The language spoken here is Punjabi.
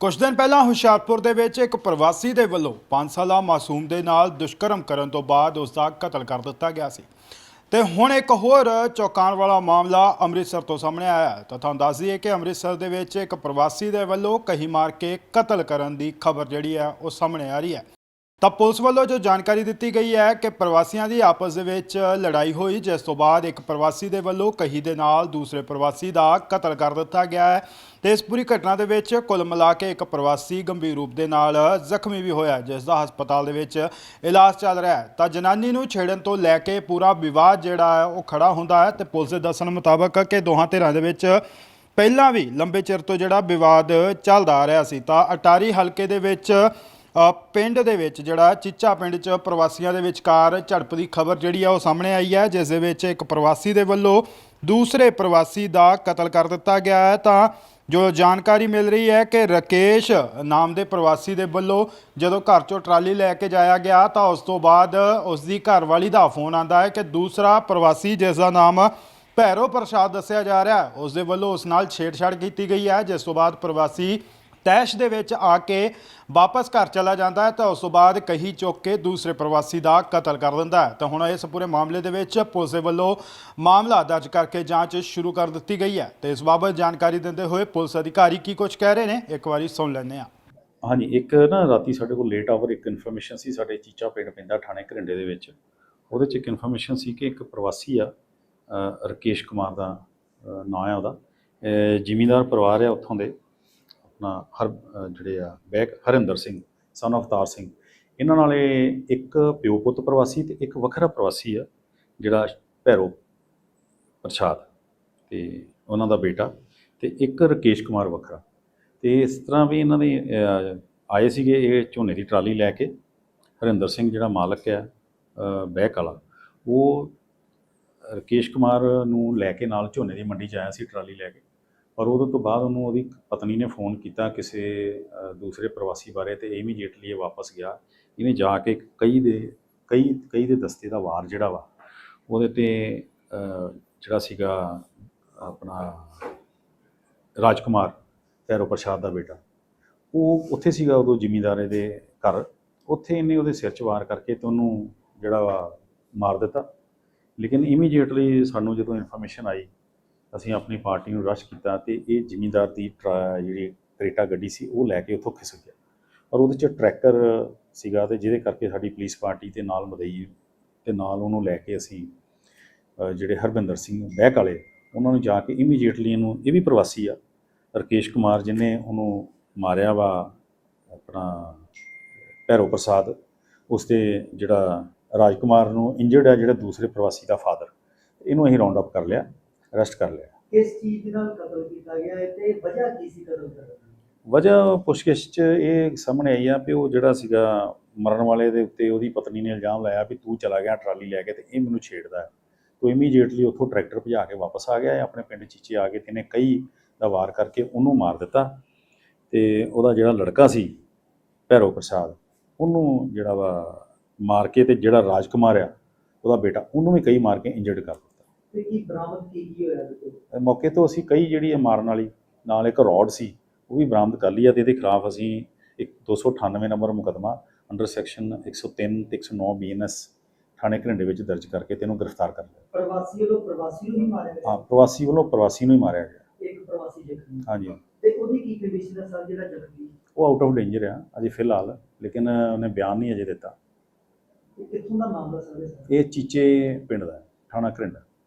ਕੁਝ ਦਿਨ ਪਹਿਲਾਂ ਹੁਸ਼ਿਆਰਪੁਰ ਦੇ ਵਿੱਚ ਇੱਕ ਪ੍ਰਵਾਸੀ ਦੇ ਵੱਲੋਂ 5 ਸਾਲਾ ਮਾਸੂਮ ਦੇ ਨਾਲ ਦੁਸ਼ਕਰਮ ਕਰਨ ਤੋਂ ਬਾਅਦ ਉਸ ਦਾ ਕਤਲ ਕਰ ਦਿੱਤਾ ਗਿਆ ਸੀ। ਤੇ ਹੁਣ ਇੱਕ ਹੋਰ ਚੌਂਕਾਉਣ ਵਾਲਾ ਮਾਮਲਾ ਅੰਮ੍ਰਿਤਸਰ ਤੋਂ ਸਾਹਮਣੇ ਆਇਆ ਹੈ ਤਾਂ ਤੁਹਾਨੂੰ ਦੱਸ ਦਈਏ ਕਿ ਅੰਮ੍ਰਿਤਸਰ ਦੇ ਵਿੱਚ ਇੱਕ ਪ੍ਰਵਾਸੀ ਦੇ ਵੱਲੋਂ ਕਹੀ ਮਾਰ ਕੇ ਕਤਲ ਕਰਨ ਦੀ ਖਬਰ ਜਿਹੜੀ ਹੈ ਉਹ ਸਾਹਮਣੇ ਆ ਰਹੀ ਹੈ। ਤਾਂ ਪੁਲਿਸ ਵੱਲੋਂ ਜੋ ਜਾਣਕਾਰੀ ਦਿੱਤੀ ਗਈ ਹੈ ਕਿ ਪ੍ਰਵਾਸੀਆਂ ਦੀ ਆਪਸ ਦੇ ਵਿੱਚ ਲੜਾਈ ਹੋਈ, ਜਿਸ ਤੋਂ ਬਾਅਦ ਇੱਕ ਪ੍ਰਵਾਸੀ ਦੇ ਵੱਲੋਂ ਕਹੀ ਦੇ ਨਾਲ ਦੂਸਰੇ ਪ੍ਰਵਾਸੀ ਦਾ ਕਤਲ ਕਰ ਦਿੱਤਾ ਗਿਆ ਹੈ ਤੇ ਇਸ ਪੂਰੀ ਘਟਨਾ ਦੇ ਵਿੱਚ ਕੁੱਲ ਮਿਲਾ ਕੇ ਇੱਕ ਪ੍ਰਵਾਸੀ ਗੰਭੀਰ ਰੂਪ ਦੇ ਨਾਲ ਜ਼ਖਮੀ ਵੀ ਹੋਇਆ ਜਿਸ ਦਾ ਹਸਪਤਾਲ ਦੇ ਵਿੱਚ ਇਲਾਜ ਚੱਲ ਰਿਹਾ ਹੈ। ਤਾਂ ਜਨਾਨੀ ਨੂੰ ਛੇੜਨ ਤੋਂ ਲੈ ਕੇ ਪੂਰਾ ਵਿਵਾਦ ਜਿਹੜਾ ਹੈ, ਉਹ ਖੜਾ ਹੁੰਦਾ ਹੈ ਤੇ ਪੁਲਿਸ ਦੇ ਦੱਸਣ ਮੁਤਾਬਕ ਕਿ ਦੋਹਾਂ ਧਿਰਾਂ ਦੇ ਵਿੱਚ ਪਹਿਲਾਂ ਵੀ ਲੰਬੇ ਚਿਰ ਤੋਂ ਜਿਹੜਾ ਵਿਵਾਦ ਚੱਲਦਾ ਆ ਰਿਹਾ ਸੀ। ਤਾਂ ਅਟਾਰੀ ਹਲਕੇ ਦੇ ਵਿੱਚ ਪਿੰਡ ਦੇ ਵਿੱਚ ਜਿਹੜਾ ਚੀਚਾ ਪਿੰਡ 'ਚ ਪ੍ਰਵਾਸੀਆਂ ਦੇ ਵਿਚਕਾਰ ਝੜਪ ਦੀ ਖਬਰ ਜਿਹੜੀ ਆ ਉਹ ਸਾਹਮਣੇ ਆਈ ਹੈ, ਜਿਸ ਦੇ ਵਿੱਚ ਇੱਕ ਪ੍ਰਵਾਸੀ ਦੇ ਵੱਲੋਂ ਦੂਸਰੇ ਪ੍ਰਵਾਸੀ ਦਾ ਕਤਲ ਕਰ ਦਿੱਤਾ ਗਿਆ ਹੈ। ਤਾਂ ਜੋ ਜਾਣਕਾਰੀ ਮਿਲ ਰਹੀ ਹੈ ਕਿ ਰਕੇਸ਼ ਨਾਮ ਦੇ ਪ੍ਰਵਾਸੀ ਦੇ ਵੱਲੋਂ ਜਦੋਂ ਘਰ 'ਚੋਂ ਟਰਾਲੀ ਲੈ ਕੇ ਜਾਇਆ ਗਿਆ, ਤਾਂ ਉਸ ਤੋਂ ਬਾਅਦ ਉਸ ਦੀ ਘਰਵਾਲੀ ਦਾ ਫੋਨ ਆਂਦਾ ਹੈ ਕਿ ਦੂਸਰਾ ਪ੍ਰਵਾਸੀ, ਜਿਸ ਦਾ ਨਾਮ ਭੈਰੋ ਪ੍ਰਸਾਦ ਦੱਸਿਆ ਜਾ ਰਿਹਾ ਹੈ ਉਸ ਦੇ ਵੱਲੋਂ ਉਸ ਨਾਲ ਛੇੜਛਾੜ ਕੀਤੀ ਗਈ ਹੈ, ਜਿਸ ਤੋਂ ਬਾਅਦ ਪ੍ਰਵਾਸੀ ਤੈਸ਼ ਦੇ ਵਿੱਚ ਆ ਕੇ ਵਾਪਸ ਘਰ ਚਲਾ ਜਾਂਦਾ ਹੈ ਤਾਂ ਉਸ ਤੋਂ ਬਾਅਦ ਕਹੀ ਚੁੱਕ ਕੇ ਦੂਸਰੇ ਪ੍ਰਵਾਸੀ ਦਾ ਕਤਲ ਕਰ ਦਿੰਦਾ ਹੈ। ਤਾਂ ਹੁਣ ਇਸ ਪੂਰੇ ਮਾਮਲੇ ਦੇ ਵਿੱਚ ਪੁਲਿਸ ਦੇ ਵੱਲੋਂ ਮਾਮਲਾ ਦਰਜ ਕਰਕੇ ਜਾਂਚ ਸ਼ੁਰੂ ਕਰ ਦਿੱਤੀ ਗਈ ਹੈ। ਤੇ ਇਸ ਬਾਬਤ ਜਾਣਕਾਰੀ ਦਿੰਦੇ ਹੋਏ ਪੁਲਿਸ ਅਧਿਕਾਰੀ ਕੀ ਕੁਝ ਕਹਿ ਰਹੇ ਨੇ ਇੱਕ ਵਾਰੀ ਸੁਣ ਲੈਂਦੇ ਹਾਂ। ਹਾਂਜੀ ਇੱਕ ਨਾ ਰਾਤੀ ਸਾਡੇ ਕੋਲ ਲੇਟ ਆਵਰ ਇੱਕ ਇਨਫੋਰਮੇਸ਼ਨ ਸੀ ਸਾਡੇ ਚੀਚਾ ਪਿੰਡ ਪੈਂਦਾ ਥਾਣੇ ਘਰਿੰਡੇ ਦੇ ਵਿੱਚ। ਉਹਦੇ 'ਚ ਇੱਕ ਇਨਫੋਰਮੇਸ਼ਨ ਸੀ ਕਿ ਇੱਕ ਪ੍ਰਵਾਸੀ ਆ ਅ, ਰਕੇਸ਼ ਕੁਮਾਰ ਦਾ ਨਾਂ ਆ ਉਹਦਾ। ਅ, ਜ਼ਿਮੀਂਦਾਰ ਪਰਿਵਾਰ ਆ ਉੱਥੋਂ ਦੇ। ਆਪਣਾ ਹਰ ਜਿਹੜੇ ਆ ਬੈਕ ਹਰਿੰਦਰ ਸਿੰਘ ਸਨ ਅਵਤਾਰ ਸਿੰਘ ਇਹਨਾਂ ਨਾਲੇ ਇੱਕ ਪਿਓ ਪੁੱਤ ਪ੍ਰਵਾਸੀ ਤੇ ਇੱਕ ਵੱਖਰਾ ਪ੍ਰਵਾਸੀ ਆ ਜਿਹੜਾ ਭੈਰੋ ਪ੍ਰਸ਼ਾਦ ਤੇ ਉਹਨਾਂ ਦਾ ਬੇਟਾ ਤੇ ਇੱਕ ਰਕੇਸ਼ ਕੁਮਾਰ ਵੱਖਰਾ। ਤੇ ਇਸ ਤਰ੍ਹਾਂ ਵੀ ਇਹਨਾਂ ਦੇ ਆਏ ਸੀਗੇ ਇਹ ਝੋਨੇ ਦੀ ਟਰਾਲੀ ਲੈ ਕੇ। ਹਰਿੰਦਰ ਸਿੰਘ ਜਿਹੜਾ ਮਾਲਕ ਆ ਅਹ, ਬੈਕ ਵਾਲਾ ਉਹ ਰਕੇਸ਼ ਕੁਮਾਰ ਨੂੰ ਲੈ ਕੇ ਨਾਲ ਝੋਨੇ ਦੀ ਮੰਡੀ 'ਚ ਆਇਆ ਸੀ ਟਰਾਲੀ ਲੈ ਕੇ। ਪਰ ਉਹਦੇ ਤੋਂ ਬਾਅਦ ਉਹਨੂੰ ਉਹਦੀ ਪਤਨੀ ਨੇ ਫੋਨ ਕੀਤਾ ਕਿਸੇ ਦੂਸਰੇ ਪ੍ਰਵਾਸੀ ਬਾਰੇ ਤੇ ਇਮੀਡੀਏਟਲੀ ਇਹ ਵਾਪਸ ਗਿਆ। ਇਹਨੇ ਜਾ ਕੇ ਕਈ ਦੇ, ਕਈ ਕਈ ਦੇ ਦਸਤੇ ਦਾ ਵਾਰ ਜਿਹੜਾ ਵਾ, ਉਹਦੇ ਤੇ ਜਿਹੜਾ ਸੀਗਾ ਆਪਣਾ ਰਾਜਕੁਮਾਰ, ਭੈਰੋ ਪ੍ਰਸ਼ਾਦ ਦਾ ਬੇਟਾ, ਉਹ ਉੱਥੇ ਸੀਗਾ ਉਦੋਂ ਜ਼ਿਮੀਂਦਾਰੇ ਦੇ ਘਰ। ਉੱਥੇ ਇਹਨੇ ਉਹਦੇ ਸਿਰ 'ਚ ਵਾਰ ਕਰਕੇ ਤੇ ਉਹਨੂੰ ਜਿਹੜਾ ਵਾ ਮਾਰ ਦਿੱਤਾ। ਲੇਕਿਨ ਇਮੀਡੀਏਟਲੀ ਸਾਨੂੰ ਜਦੋਂ ਇਨਫੋਰਮੇਸ਼ਨ ਆਈ ਅਸੀਂ ਆਪਣੀ ਪਾਰਟੀ ਨੂੰ ਰਸ਼ ਕੀਤਾ ਤੇ ਇਹ ਜ਼ਿਮੀਂਦਾਰ ਦੀ ਟਰਾ- ਜਿਹੜੀ ਕਰੇਟਾ ਗੱਡੀ ਸੀ, ਉਹ ਲੈ ਕੇ ਉੱਥੋਂ ਖਿਸਕ ਗਿਆ। ਔਰ ਉਹਦੇ 'ਚ ਟਰੈਕਟਰ ਸੀਗਾ ਤੇ ਜਿਹਦੇ ਕਰਕੇ ਸਾਡੀ ਪੁਲਿਸ ਪਾਰਟੀ ਤੇ ਨਾਲ ਮਦਈ ਤੇ ਨਾਲ ਉਹਨੂੰ ਲੈ ਕੇ ਅਸੀਂ ਜਿਹੜੇ ਹਰਬਿੰਦਰ ਸਿੰਘ ਬਹਿਕ ਵਾਲੇ ਉਹਨਾਂ ਨੂੰ ਜਾ ਕੇ ਇਮੀਡੀਏਟਲੀ ਇਹਨੂੰ, ਇਹ ਵੀ ਪ੍ਰਵਾਸੀ ਆ। ਰਕੇਸ਼ ਕੁਮਾਰ ਜਿਹਨੇ ਉਹਨੂੰ ਮਾਰਿਆ ਵਾ, ਆਪਣਾ ਭੈਰੋ ਪ੍ਰਸਾਦ, ਉਸ ਤੇ ਜਿਹੜਾ ਰਾਜਕੁਮਾਰ ਨੂੰ ਇੰਜਰਡ ਹੈ ਜਿਹੜਾ ਦੂਸਰੇ ਪ੍ਰਵਾਸੀ ਦਾ ਫਾਦਰ ਇਹਨੂੰ ਅਸੀਂ ਰਾਉਂਡ ਅਪ ਕਰ ਲਿਆ। ਅਰੈਸਟ ਕਰ ਲਿਆ। ਕਿਸ ਚੀਜ਼ ਦੇ ਨਾਲ ਕਤਲ ਕੀਤਾ ਗਿਆ ਹੈ ਤੇ ਵਜ੍ਹਾ ਕੀ ਸੀ ਕਤਲ ਕਰਨ ਦੀ? ਵਜ੍ਹਾ ਪੁੱਛਗਿੱਛ 'ਚ ਇਹ ਸਾਹਮਣੇ ਆਈ ਆ ਵੀ ਉਹ ਜਿਹੜਾ ਸੀਗਾ ਮਰਨ ਵਾਲੇ ਦੇ ਉੱਤੇ ਉਹਦੀ ਪਤਨੀ ਨੇ ਇਲਜ਼ਾਮ ਲਾਇਆ ਵੀ ਤੂੰ ਚਲਾ ਗਿਆ ਟਰਾਲੀ ਲੈ ਕੇ ਤੇ ਇਹ ਮੈਨੂੰ ਛੇੜਦਾ ਹੈ। ਤੋ ਇਮੀਡੀਏਟਲੀ ਉੱਥੋਂ ਟਰੈਕਟਰ ਭਜਾ ਕੇ ਵਾਪਸ ਆ ਗਿਆ ਇਹ ਆਪਣੇ ਪਿੰਡ ਚੀਚੇ ਆ ਕੇ ਤੇ ਇਹਨੇ ਕਈ ਦਾ ਵਾਰ ਕਰਕੇ ਉਹਨੂੰ ਮਾਰ ਦਿੱਤਾ ਤੇ ਉਹਦਾ ਜਿਹੜਾ ਲੜਕਾ ਸੀ ਭੈਰੋ ਪ੍ਰਸਾਦ ਉਹਨੂੰ ਜਿਹੜਾ ਵਾ ਮਾਰ ਕੇ ਤੇ ਜਿਹੜਾ ਰਾਜਕੁਮਾਰ ਆ ਉਹਦਾ ਬੇਟਾ ਉਹਨੂੰ ਵੀ ਕਈ ਮਾਰ ਕੇ ਇੰਜਰਡ ਕਰ ਦਿੱਤਾ। ਤੇ ਕੀ ਬਰਾਮਦ ਕੀ ਕੀ ਹੋਇਆ ਦੇਖੋ ਇਹ ਮੌਕੇ ਤੋਂ ਅਸੀਂ ਕਈ ਜਿਹੜੀ ਮਾਰਨ ਵਾਲੀ ਨਾਲ ਇੱਕ ਰੋਡ ਸੀ ਉਹ ਵੀ ਬਰਾਮਦ ਕਰ ਲਈ ਆ ਤੇ ਇਹਦੇ ਖਿਲਾਫ ਅਸੀਂ ਇੱਕ 298 ਨੰਬਰ ਮੁਕਦਮਾ ਅੰਡਰ ਸੈਕਸ਼ਨ 103 ਤੇ 109 ਬੀਐਨਐਸ ਥਾਣੇ ਘਰਿੰਡੇ ਵਿੱਚ ਦਰਜ ਕਰਕੇ ਤੈਨੂੰ ਗ੍ਰਿਫਤਾਰ ਕਰ ਲਿਆ। ਪ੍ਰਵਾਸੀ ਵੱਲੋਂ ਪ੍ਰਵਾਸੀ ਨੂੰ ਹੀ ਮਾਰਿਆ ਹਾਂ ਗਿਆ ਪ੍ਰਵਾਸੀ ਵੱਲੋਂ ਪ੍ਰਵਾਸੀ ਨੂੰ ਹੀ ਮਾਰਿਆ ਗਿਆ। ਇੱਕ ਪ੍ਰਵਾਸੀ ਜ਼ਖਮੀ। ਹਾਂਜੀ। ਤੇ ਉਹਦੀ ਕੀ ਕੰਡੀਸ਼ਨ ਹੈ ਸਰ ਜਿਹੜਾ ਜ਼ਖਮੀ? ਉਹ ਆਊਟ ਆਫ ਡੇਂਜਰ ਆ ਅਜੇ ਫਿਲਹਾਲ ਲੇਕਿਨ ਉਹਨੇ ਬਿਆਨ ਨਹੀਂ ਅਜੇ ਦਿੱਤਾ। ਇਹ ਕਿੱਥੋਂ ਦਾ ਮਾਮਲਾ ਸਰ ਇਹ ਚੀਚੇ ਪਿੰਡ ਦਾ ਹੈ, ਥਾਣਾ ਘਰਿੰਡਾ।